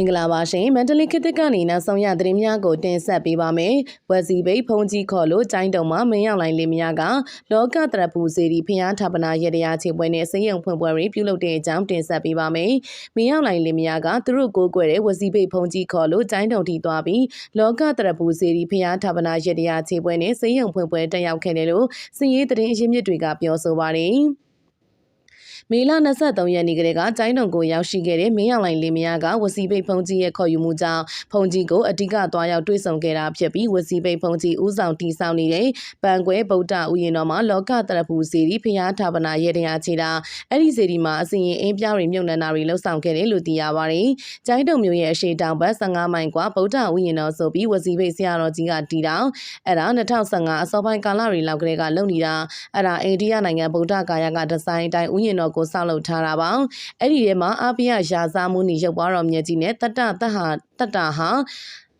င်္ဂလာပါရှင်မန္တလေးခေတ်သစ်ကနေနောက်ဆုံးရသတင်းများကိုတင်ဆက်ပေးပါမယ်။ဝက်စီဘိတ်ဖုန်ကြီးခေါ်လို့ကျိုင်းတုံမှာမင်းရောက်လိုင်းလေးများကလောကတရပူစီရီဖျားဌာပနာရတရားချေပွဲနဲ့စည်ရုံဖွင့်ပွဲတွေပြုလုပ်တဲ့အကြောင်းတင်ဆက်ပေးပါမယ်။မင်းရောက်လိုင်းလေးများကသူတို့ကိုးကွယ်တဲ့ဝက်စီဘိတ်ဖုန်ကြီးခေါ်လို့ကျိုင်းတုံထိသွားပြီးလောကတရပူစီရီဖျားဌာပနာရတရားချေပွဲနဲ့စည်ရုံဖွင့်ပွဲတက်ရောက်ခဲ့တယ်လို့စည်ရေးသတင်းအရင်းမြစ်တွေကပြောဆိုပါတယ်။ မေလ23ရက်နေ့ကလေးကကျိုင်းတုံကိုရောက်ရှိခဲ့တဲ့မင်းအောင်လိုင်လေးမယားကဝစီပိတ်ဖုန်ကြီးရဲ့ခေါ်ယူမှုကြောင့်ဖုန်ကြီးကိုအဓိကသွားရောက်တွေ့ဆုံခဲ့တာဖြစ်ပြီးဝစီပိတ်ဖုန်ကြီးဦးဆောင်တည်ဆောက်နေတဲ့ပန်ကွဲဗုဒ္ဓဥယျာဉ်တော်မှာလောကတရဖူစီရီဖျားဌာပနာရေတရားချေတာအဲ့ဒီစီရီမှာအစီရင်အင်းပြားတွေမြုပ်နှံတာတွေလှုပ်ဆောင်ခဲ့တယ်လို့သိရပါတယ်။ကျိုင်းတုံမျိုးရဲ့အရှိတောင်ဘက်15မိုင်ကွာဗုဒ္ဓဥယျာဉ်တော်ဆိုပြီးဝစီပိတ်ဆရာတော်ကြီးကတည်တောင်အဲ့ဒါ2015အစောပိုင်းကာလတွေလောက်ကလေးကလုံနေတာအဲ့ဒါအိန္ဒိယနိုင်ငံဗုဒ္ဓဂါယကဒီဇိုင်းအတိုင်းဥယျာဉ်တော်ကိုဆောက်လုပ်ထားတာပါအဲ့ဒီထဲမှာအပိယရာဇာမှုနေရုပ်ပွားတော်မြတ်ကြီးနဲ့တတ္တတဟာတတ္တာဟာ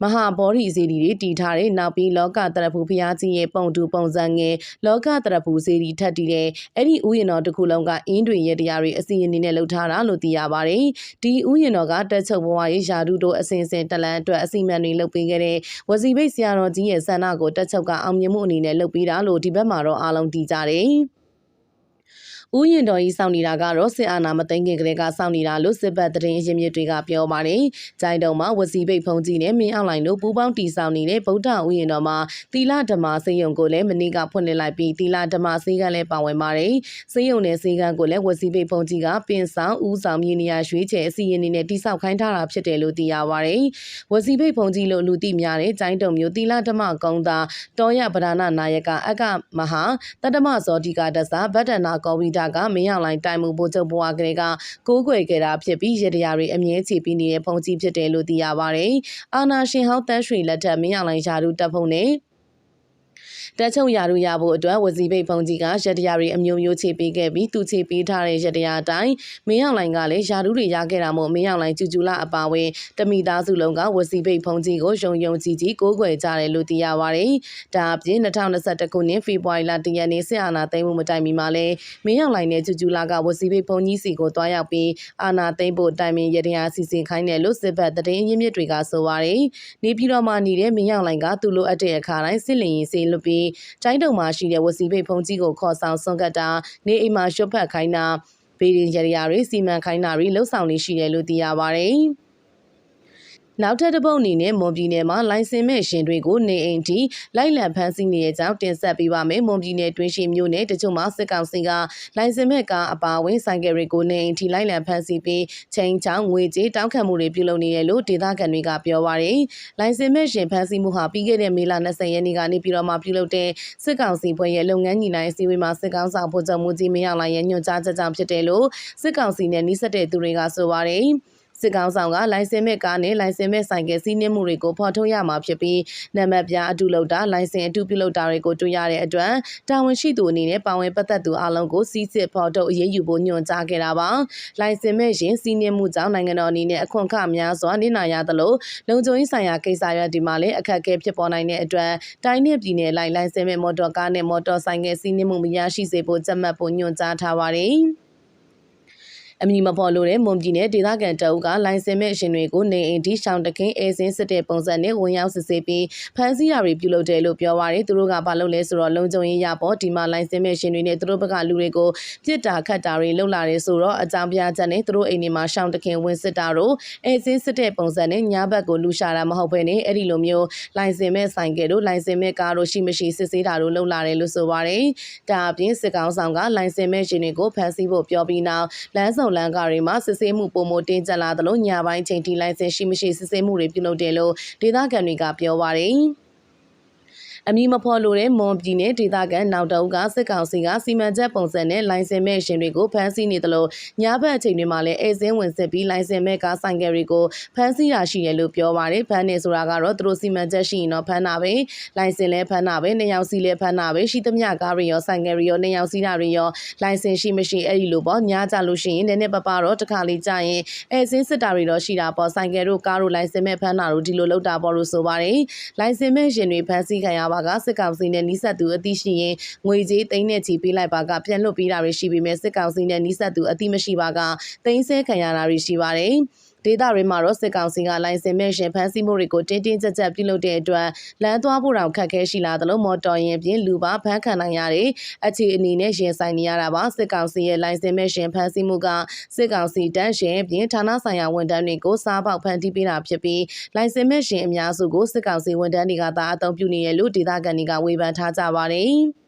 မဟာဘောဓိစီရီတွေတည်ထားတဲ့နောက်ပြီးလောကတရဖူဖျားကြီးရဲ့ပုံတူပုံစံငယ်လောကတရဖူစီရီထက်တည်တဲ့အဲ့ဒီဥယျာဉ်တော်တစ်ခုလုံးကအင်းတွေရဲ့တရားတွေအစီအရင်နဲ့လှုပ်ထားတာလို့သိရပါတယ်ဒီဥယျာဉ်တော်ကတက်ချုပ်ဘဝရေးယာတုတို့အစဉ်စဉ်တလန်အတွက်အစီမံတွေလုပ်ပေးခဲ့တဲ့ဝစီဘိတ်ဆရာတော်ကြီးရဲ့ဆန္ဒကိုတက်ချုပ်ကအောင်မြင်မှုအနေနဲ့လုပ်ပေးတာလို့ဒီဘက်မှာတော့အားလုံးသိကြတယ် ဥယျာဉ်တော်ကြီးစောင့်နေတာကတော့စစ်အာဏာမသိမ်းခင်ကလေးကစောင့်နေတာလို့စစ်ဘက်သတင်းအရင်းမြစ်တွေကပြောပါတယ်။ကြိုင်တုံမှာဝစီပိတ်ဖုံကြီးနဲ့မင်းအောင်လိုင်တို့ပူးပေါင်းတီဆောင်နေတဲ့ဗုဒ္ဓဥယျာဉ်တော်မှာသီလဓမ္မစေယုံကိုလည်းမနေ့ကဖွင့်လှစ်လိုက်ပြီးသီလဓမ္မစေကလည်းပါဝင်ပါတယ်။စေယုံနဲ့စေကကိုလည်းဝစီပိတ်ဖုံကြီးကပင်ဆောင်ဦးဆောင်မြေနေရာရွေးချယ်အစီအရင်နဲ့တိစောက်ခိုင်းထားတာဖြစ်တယ်လို့သိရပါတယ်။ဝစီပိတ်ဖုံကြီးလို့လူသိများတဲ့ကြိုင်တုံမျိုးသီလဓမ္မကုံသာတောရဗဒနာနာယကအကမဟာတတ္တမဇောတိကတသဗတ္တနာကောဝိတာကမင်းအောင်လိုင်တိုင်မှုဗိုလ်ချုပ်ဘွားကလေးကကိုးကွယ်ခဲ့တာဖြစ်ပြီးရတရားတွေအမြဲချီပြီးနေတဲ့ဖုန်ကြီးဖြစ်တယ်လို့သိရပါတယ်။အာနာရှင်ဟောင်းတန်းရွှေလက်ထက်မင်းအောင်လိုင်ယာရုတပ်ဖုန်နဲ့ တက်ချုပ်ရာထူးရဖို့အတွက်ဝစီဘိတ်ဖုန်ကြီးကရတရားတွေအမျိုးမျိုးခြေပေးခဲ့ပြီးသူခြေပေးထားတဲ့ရတရားအတိုင်းမင်းအောင်လိုင်ကလည်းရာထူးတွေရခဲ့တာမို့မင်းအောင်လိုင်ကျူကျူလာအပါဝင်တမိသားစုလုံးကဝစီဘိတ်ဖုန်ကြီးကိုယုံယုံကြည်ကြည်ကိုးကွယ်ကြတယ်လို့သိရပါတယ်။ဒါအပြင်2021ခုနှစ်ဖေဖော်ဝါရီလတရက်နေ့စစ်အာဏာသိမ်းမှုမတိုင်မီမှာလည်းမင်းအောင်လိုင်နဲ့ကျူကျူလာကဝစီဘိတ်ဖုန်ကြီးစီကိုတွားရောက်ပြီးအာဏာသိမ်းဖို့တိုင်ပင်ရတရားစီစဉ်ခိုင်းတယ်လို့စစ်ဘက်သတင်းရင်းမြစ်တွေကဆိုပါတယ်။နေပြည်တော်မှာနေတဲ့မင်းအောင်လိုင်ကသူ့လိုအပ်တဲ့အခါတိုင်းစစ်လင်ရင်စေလွတ်ပြီးတိုင်းတုံမှာရှိတဲ့ဝစီဘိတ်ဖုန်ကြီးကိုခေါ်ဆောင်ဆွန့်ကတ်တာနေအိမ်မှာရွတ်ဖက်ခိုင်းတာဗေဒင်ရရတွေစီမံခိုင်းတာတွေလှုပ်ဆောင်နေရှိတယ်လို့သိရပါတယ်။ နောက်ထပ်တစ်ပုတ်အနေနဲ့မွန်ပြည်နယ်မှာလိုင်စင်မဲ့ရှင်တွေကိုနေအိမ်ထိလိုက်လံဖမ်းဆီးနေတဲ့အကြောင်းတင်ဆက်ပေးပါမယ်။မွန်ပြည်နယ်တွင်းရှိမြို့နယ်တချို့မှာစစ်ကောင်စီကလိုင်စင်မဲ့ကားအပါအဝင်ဆိုင်ကယ်တွေကိုနေအိမ်ထိလိုက်လံဖမ်းဆီးပြီးချိန်ချောင်းငွေကြေးတောင်းခံမှုတွေပြုလုပ်နေတယ်လို့ဒေသခံတွေကပြောပါရယ်။လိုင်စင်မဲ့ရှင်ဖမ်းဆီးမှုဟာပြီးခဲ့တဲ့မေလ20ရက်နေ့ကနေပြည်တော်မှာပြုလုပ်တဲ့စစ်ကောင်စီဖွဲ့ရဲ့လုပ်ငန်းညီနိုင်အစည်းအဝေးမှာစစ်ကောင်ဆောင်ဖို့ချုပ်မှုကြီးမင်းအောင်လှိုင်ရဲ့ညွှန်ကြားချက်ကြောင့်ဖြစ်တယ်လို့စစ်ကောင်စီနဲ့နှိစက်တဲ့သူတွေကဆိုပါရယ်။ စစ်ကောင်ဆောင်ကလိုင်စင်မဲ့ကားနဲ့လိုင်စင်မဲ့ဆိုင်ကယ်စီးနှင်းမှုတွေကိုဖော်ထုတ်ရမှာဖြစ်ပြီးနံပါတ်ပြအတူလောက်တာလိုင်စင်အတူပြုလုပ်တာတွေကိုတွေ့ရတဲ့အတွက်တာဝန်ရှိသူအနေနဲ့ပါဝင်ပတ်သက်သူအလုံးကိုစီးစစ်ဖော်ထုတ်အရေးယူဖို့ညွှန်ကြားခဲ့တာပါလိုင်စင်မဲ့ရင်စီးနှင်းမှုကြောင့်နိုင်ငံတော်အနေနဲ့အခွန်အခများစွာနေနာရသလိုလုံခြုံရေးဆိုင်ရာကိစ္စရပ်ဒီမှာလည်းအခက်အခဲဖြစ်ပေါ်နိုင်တဲ့အတွက်တိုင်းနဲ့ပြည်နယ်လိုက်လိုင်စင်မဲ့မော်တော်ကားနဲ့မော်တော်ဆိုင်ကယ်စီးနှင်းမှုမရရှိစေဖို့ကြက်မှတ်ဖို့ညွှန်ကြားထားပါတယ် အမည်မဖော်လို့တဲ့မွန်ပြည်နယ်ဒေသခံတအုပ်ကလိုင်စင်မဲ့ရှင်တွေကိုနေအိမ်ဒီရှောင်းတခင်အေစင်းစစ်တဲ့ပုံစံနဲ့ဝင်ရောက်စစ်ဆေးပြီးဖမ်းဆီးတာတွေပြုလုပ်တယ်လို့ပြောပါရယ်သူတို့ကဘာလုပ်လဲဆိုတော့လုံခြုံရေးရပေါ့ဒီမှာလိုင်စင်မဲ့ရှင်တွေနဲ့သူတို့ဘက်ကလူတွေကိုပြစ်တာခတ်တာတွေလုပ်လာတယ်ဆိုတော့အကြောင်းပြချက်နဲ့သူတို့အိမ်တွေမှာရှောင်းတခင်ဝင်စစ်တာတို့အေစင်းစစ်တဲ့ပုံစံနဲ့ညဘက်ကိုလူရှာတာမဟုတ်ဘဲနဲ့အဲ့ဒီလိုမျိုးလိုင်စင်မဲ့ဆိုင်ကယ်တို့လိုင်စင်မဲ့ကားတို့ရှိမရှိစစ်ဆေးတာတို့လုပ်လာတယ်လို့ဆိုပါရယ်ဒါအပြင်စစ်ကောင်ဆောင်ကလိုင်စင်မဲ့ရှင်တွေကိုဖမ်းဆီးဖို့ပြောပြီးနောက်လမ်းဆောင်လမ်းကားတွေမှာစစ်ဆေးမှုပုံမတင်ကြလာသလိုညပိုင်းချိန်ထိလိုင်စင်ရှိမရှိစစ်ဆေးမှုတွေပြုလုပ်တယ်လို့ဒေသခံတွေကပြောပါတယ်။ အမည်မဖော်လိုတဲ့မွန်ပြည်နယ်ဒေသခံနောက်တအုပ်ကစစ်ကောင်စီကစီမံချက်ပုံစံနဲ့လိုင်စင်မဲ့ရှင်တွေကိုဖမ်းဆီးနေတယ်လို့ညဘက်အချိန်တွေမှာလည်းအဲစင်းဝင်စစ်ပြီးလိုင်စင်မဲ့ကားဆိုင်ကယ်တွေကိုဖမ်းဆီးတာရှိတယ်လို့ပြောပါတယ်ဖမ်းနေဆိုတာကတော့သူတို့စီမံချက်ရှိရင်တော့ဖမ်းတာပဲလိုင်စင်လည်းဖမ်းတာပဲနှစ်ယောက်စီလည်းဖမ်းတာပဲရှိသမျှကားတွေရောဆိုင်ကယ်တွေရောနှစ်ယောက်စီးတာတွေရောလိုင်စင်ရှိမရှိအဲ့ဒီလိုပေါ့ညကြလို့ရှိရင်နည်းနည်းပပတော့တစ်ခါလေးကြာရင်အဲစင်းစစ်တာတွေတော့ရှိတာပေါ့ဆိုင်ကယ်တို့ကားတို့လိုင်စင်မဲ့ဖမ်းတာတို့ဒီလိုလုပ်တာပေါ့လို့ဆိုပါတယ်လိုင်စင်မဲ့ရှင်တွေဖမ်းဆီးခံရပါကစစ်ကောင်စီနဲ့နှိစက်သူအသိရှိရင်ငွေကြေးသိန်းနဲ့ချီပေးလိုက်ပါကပြန်လွတ်ပေးတာတွေရှိပေမဲ့စစ်ကောင်စီနဲ့နှိစက်သူအသိမရှိပါကသိန်းဆဲခံရတာတွေရှိပါတယ် ဒေသတွေမှာတော့စစ်ကောင်စီကလိုင်စင်မဲ့ရှင်ဖမ်းဆီးမှုတွေကိုတင်းတင်းကြပ်ကြပ်ပြုလုပ်တဲ့အတွက်လမ်းသွားဖို့တောင်ခက်ခဲရှိလာသလိုမော်တော်ယာဉ်ပြင်လူပါဖမ်းခံနိုင်ရတဲ့အခြေအနေနဲ့ရင်ဆိုင်နေရတာပါစစ်ကောင်စီရဲ့လိုင်စင်မဲ့ရှင်ဖမ်းဆီးမှုကစစ်ကောင်စီတန်းရှင်ပြင်ဌာနဆိုင်ရာဝန်ထမ်းတွေကိုစားပေါက်ဖမ်းတီးပေးတာဖြစ်ပြီးလိုင်စင်မဲ့ရှင်အများစုကိုစစ်ကောင်စီဝန်ထမ်းတွေကသာအသုံးပြုနေရလို့ဒေသခံတွေကဝေဖန်ထားကြပါတယ်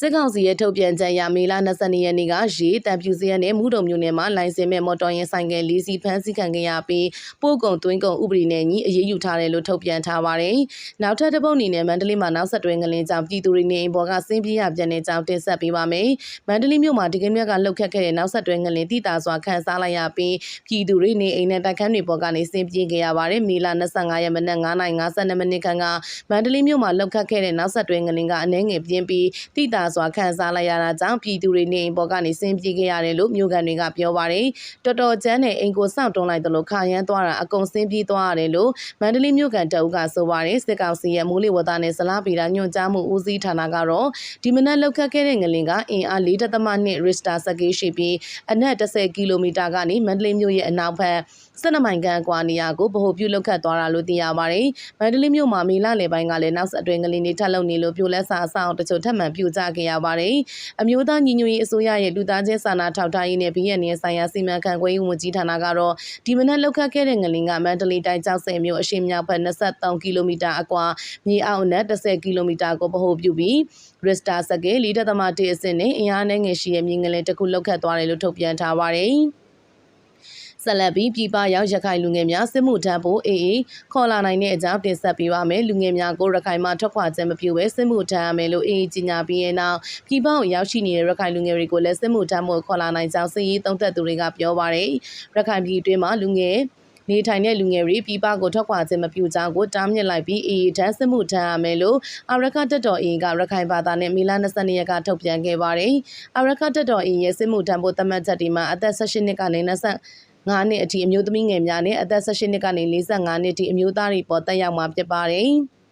စစ်ကောင်စီရဲ့ထုတ်ပြန်ချက်အရမေလ22ရက်နေ့ကရေတံပြူစရက်နဲ့မူတုံမြို့နယ်မှာလိုင်စင်မဲ့မော်တော်ယာဉ်ဆိုင်ကယ်၄စီးဖမ်းဆီးခံခဲ့ရပြီးပို့ကုန်သွင်းကုန်ဥပဒေနဲ့ညီအရေးယူထားတယ်လို့ထုတ်ပြန်ထားပါတယ်။နောက်ထပ်တစ်ပုတ်အနေနဲ့မန္တလေးမှာနောက်ဆက်တွဲငလင်းကြောင့်ပြည်သူတွေနေအိမ်ပေါ်ကဆင်းပြေးရပြန်တဲ့ကြောင်းတင်ဆက်ပေးပါမယ်။မန္တလေးမြို့မှာဒီကနေ့မြက်ကလှုပ်ခတ်ခဲ့တဲ့နောက်ဆက်တွဲငလင်းတိတာစွာခန်းစားလိုက်ရပြီးပြည်သူတွေနေအိမ်နဲ့တိုက်ခန်းတွေပေါ်ကနေဆင်းပြေးခဲ့ရပါတယ်။မေလ25ရက်မနက်9:52မိနစ်ခန့်ကမန္တလေးမြို့မှာလှုပ်ခတ်ခဲ့တဲ့နောက်ဆက်တွဲငလင်းကအနှဲငယ်ပြင်းပြီးတိတာစွာခန်းစားလိုက်ရတာကြောင့်ပြည်သူတွေနေအိမ်ပေါ်ကနေဆင်းပြေးခဲ့ရတယ်လို့မြို့ကန်တွေကပြောပါတယ်။တော်တော်ကျန်းတဲ့အိမ်ကိုစောင့်တွန်းလိုက်တယ်လို့ခါရမ်းသွားတာအကုန်ဆင်းပြေးသွားရတယ်လို့မန္တလေးမြို့ကန်တအုပ်ကဆိုပါတယ်စစ်ကောင်စီရဲ့မိုးလေဝသနဲ့ဇလားပီတာညွှန်ကြားမှုဦးစီးဌာနကတော့ဒီမနက်လောက်ခတ်ခဲ့တဲ့ငလင်ကအင်အား4.2ရစ်စတာစကေးရှိပြီးအနက်10ကီလိုမီတာကနေမန္တလေးမြို့ရဲ့အနောက်ဘက်12မိုင်ခန့်ကွာနေရာကိုဗဟိုပြုလောက်ခတ်သွားတာလို့သိရပါတယ်။မန္တလေးမြို့မှာမေလလယ်ပိုင်းကလည်းနောက်ဆက်အတွင်းငလင်တွေထပ်လုံနေလို့ပြိုလဲစာအဆောင်တချို့ထပ်မံပြိုကျခဲ့ရပါတယ်။အမျိုးသားညီညွတ်ရေးအစိုးရရဲ့လူသားချင်းစာနာထောက်ထားရေးနဲ့ပြည်내ဆိုင်ရာစီမံခန့်ခွဲရေးဝန်ကြီးဌာနကတော့ဒီမနက်လောက်ခတ်ခဲ့တဲ့ငလင်ကမန္တလေးတိုင်းကျောက်ဆည်မြို့အရှေ့မြောက်ဘက်23ကီလိုမီတာအကွာမြေအောက်နဲ့10ကီလိုမီတာကိုဗဟိုပြုပြီးရစ်စတာစကေး4.1အဆင့်နဲ့အင်အားနဲ့ငယ်ရှိတဲ့မြေငလင်တစ်ခုလောက်ခတ်သွားတယ်လို့ထုတ်ပြန်ထားပါတယ်။ ဆက်လက်ပြီးပြည်ပရောက်ရခိုင်လူငယ်များစစ်မှုထမ်းဖို့အေးအေးခေါ်လာနိုင်တဲ့အကြောင်းတင်ဆက်ပေးပါမယ်လူငယ်များကိုရခိုင်မှာထွက်ခွာခြင်းမပြုဘဲစစ်မှုထမ်းရမယ်လို့အေးအေးကြီးညာပြီးရဲ့နောက်ပြည်ပရောက်ရှိနေတဲ့ရခိုင်လူငယ်တွေကိုလည်းစစ်မှုထမ်းဖို့ခေါ်လာနိုင်ကြောင်းစစ်ရေးသုံးသပ်သူတွေကပြောပါတယ်ရခိုင်ပြည်တွင်းမှာလူငယ်နေထိုင်တဲ့လူငယ်တွေပြည်ပကိုထွက်ခွာခြင်းမပြုကြောင်းကိုတားမြစ်လိုက်ပြီးအေးတန်းစစ်မှုထမ်းရမယ်လို့အာရခတက်တော်အေးကရခိုင်ဘာသာနဲ့မီလာ22ရက်ကထုတ်ပြန်ခဲ့ပါတယ်။အာရခတက်တော်အေးရဲ့စစ်မှုထမ်းဖို့သတ်မှတ်ချက်ဒီမှာအသက်18နှစ်ကနေ20 9နှစ်အထိအမျိုးသမီးငယ်များနဲ့အသက်18နှစ်ကနေ45နှစ်အထိအမျိုးသားတွေပေါ်တက်ရောက်မှာဖြစ်ပါတယ်။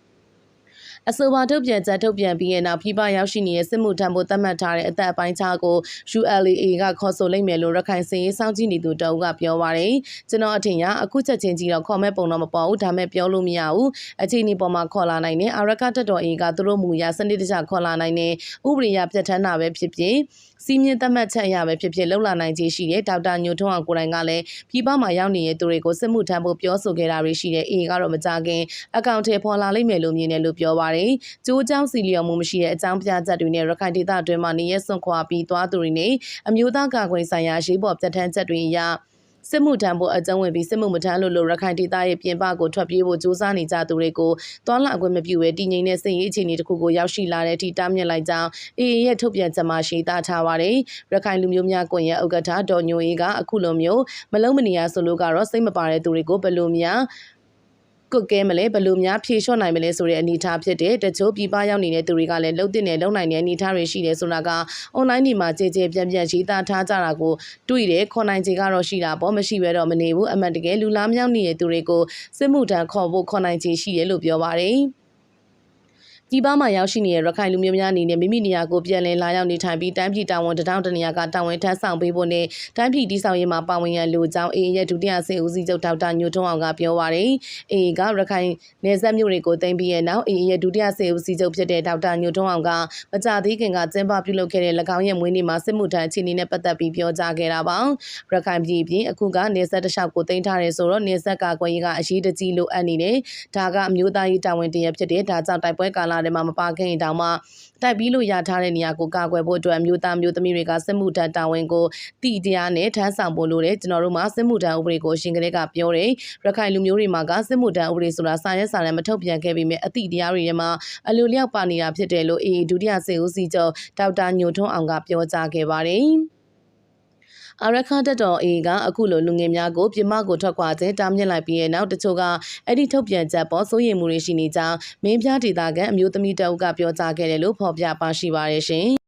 အဆိုပါထုတ်ပြန်ချက်ထုတ်ပြန်ပြီးတဲ့နောက်ပြည်ပရောက်ရှိနေတဲ့စစ်မှုထမ်းဖို့သတ်မှတ်ထားတဲ့အသက်အပိုင်းခြားကို ULA ကခေါ်ဆိုလိုက်မယ်လို့ရခိုင်စင်ရေးစောင့်ကြည့်နေသူတအုပ်ကပြောပါရယ်ကျွန်တော်အထင်ရအခုချက်ချင်းကြီးတော့ခေါ်မဲ့ပုံတော့မပေါ်ဘူးဒါမဲ့ပြောလို့မရဘူးအခြေအနေပေါ်မှာခေါ်လာနိုင်တယ်အာရကတက်တော်အေကသူတို့မူရစနစ်တကျခေါ်လာနိုင်တယ်ဥပဒေရပြဋ္ဌာန်းတာပဲဖြစ်ဖြစ်စီးမြင့်သတ်မှတ်ချက်အရပဲဖြစ်ဖြစ်လှုပ်လာနိုင်ခြင်းရှိတဲ့ဒေါက်တာညိုထွန်းအောင်ကိုယ်တိုင်ကလည်းပြည်ပမှာရောက်နေတဲ့သူတွေကိုစစ်မှုထမ်းဖို့ပြောဆိုခဲ့တာတွေရှိတဲ့အေကတော့မကြခင်အကောင့်ထဲပေါ်လာလိမ့်မယ်လို့မြင်တယ်လို့ပြောပါတယ်။ကျိုးချောင်းစီလျော်မှုမရှိတဲ့အကြောင်းပြချက်တွေနဲ့ရခိုင်ဒေသအတွင်းမှာနေရစွန့်ခွာပြီးသွားသူတွေနဲ့အမျိုးသားကာကွယ်ဆိုင်ရာရေးပေါ်ပြဋ္ဌာန်းချက်တွေအရစစ်မှုထမ်းဖို့အကြံဝင်ပြီးစစ်မှုမထမ်းလို့လို့ရခိုင်ဒေသရဲ့ပြင်ပကိုထွက်ပြေးဖို့ကြိုးစားနေကြသူတွေကိုတွာလာခွင့်မပြုဘဲတည်ငြိမ်တဲ့စစ်ရေးအခြေအနေတစ်ခုကိုရောက်ရှိလာတဲ့အထိတားမြစ်လိုက်ကြောင်းအေအေရဲ့ထုတ်ပြန်ချက်မှာရှင်းသားထားပါတယ်။ရခိုင်လူမျိုးများကွန်ရက်ဥက္ကဋ္ဌဒေါ်ညိုအေးကအခုလိုမျိုးမလုံးမနေရဆိုလို့ကတော့စိတ်မပါတဲ့သူတွေကိုဘယ်လိုများ ကုတ်ကဲမလဲဘယ်လိုများဖြေလျှော့နိုင်မလဲဆိုတဲ့အနေအထားဖြစ်တဲ့တချို့ပြည်ပရောက်နေတဲ့သူတွေကလည်းလုံတင်နေလုံနိုင်တဲ့အနေအထားတွေရှိတယ်ဆိုတာကအွန်လိုင်းဒီမှာကြေကြေပြန့်ပြန့်ရေးသားထားကြတာကိုတွေ့တယ်ခေါ်နိုင်ခြေကတော့ရှိတာပေါ့မရှိဘဲတော့မနေဘူးအမှန်တကယ်လူလားမြောက်နေတဲ့သူတွေကိုစစ်မှုထမ်းခေါ်ဖို့ခေါ်နိုင်ခြေရှိတယ်လို့ပြောပါတယ်။ ပြည်ပမှာရောက်ရှိနေတဲ့ရခိုင်လူမျိုးများအနေနဲ့မိမိနေရာကိုပြန်လည်လာရောက်နေထိုင်ပြီးတိုင်းပြည်တာဝန်တထောင်တနေရာကတာဝန်ထမ်းဆောင်ပေးဖို့နဲ့တိုင်းပြည်တည်ဆောက်ရေးမှာပါဝင်ရန်လိုကြောင်းအေအေရဲ့ဒုတိယစစ်ဦးစီးချုပ်ဒေါက်တာညိုထွန်းအောင်ကပြောပါရယ်အေအေကရခိုင်နယ်စပ်မြို့တွေကိုတင်ပြီးရဲ့နောက်အေအေရဲ့ဒုတိယစစ်ဦးစီးချုပ်ဖြစ်တဲ့ဒေါက်တာညိုထွန်းအောင်ကမကြသေးခင်ကကျင်းပပြုလုပ်ခဲ့တဲ့၎င်းရဲ့မွေးနေ့မှာစစ်မှုထမ်းအခြေအနေနဲ့ပတ်သက်ပြီးပြောကြားခဲ့တာပါရခိုင်ပြည်ပြင်အခုကနေဆက်တလျှောက်ကိုတင်ထားရဲဆိုတော့နေဆက်ကာကွယ်ရေးကအရေးတကြီးလိုအပ်နေတယ်ဒါကအမျိုးသားရေးတာဝန်တရဖြစ်တဲ့ဒါကြောင့်တိုက်ပွဲကာလထဲမှာမပါခင်တောင်မှတိုက်ပြီးလို့ရထားတဲ့နေရာကိုကာကွယ်ဖို့အတွက်မြို့သားမြို့သမီးတွေကစစ်မှုထမ်းတာဝန်ကိုတည်တရားနဲ့ထမ်းဆောင်ဖို့လိုတယ်ကျွန်တော်တို့မှာစစ်မှုထမ်းဥပဒေကိုရှင်ကလေးကပြောတယ်ရခိုင်လူမျိုးတွေမှာကစစ်မှုထမ်းဥပဒေဆိုတာစာရဲစာတမ်းမထုတ်ပြန်ခဲ့ပြီးမြဲအတိတရားတွေထဲမှာအလိုလျောက်ပါနေတာဖြစ်တယ်လို့အေဒုတိယစေဦးစီးချုပ်ဒေါက်တာညိုထွန်းအောင်ကပြောကြားခဲ့ပါတယ် အာရခတက်တော်အေကအခုလိုလူငယ်များကိုပြမကိုထွက်ခွာခြင်းတားမြစ်လိုက်ပြီးတဲ့နောက်တချို့ကအဲ့ဒီထုတ်ပြန်ချက်ပေါ်စိုးရိမ်မှုတွေရှိနေကြောင်းမင်းပြဒေတာကအမျိုးသမီးတအုပ်ကပြောကြားခဲ့တယ်လို့ဖော်ပြပါရှိပါတယ်ရှင်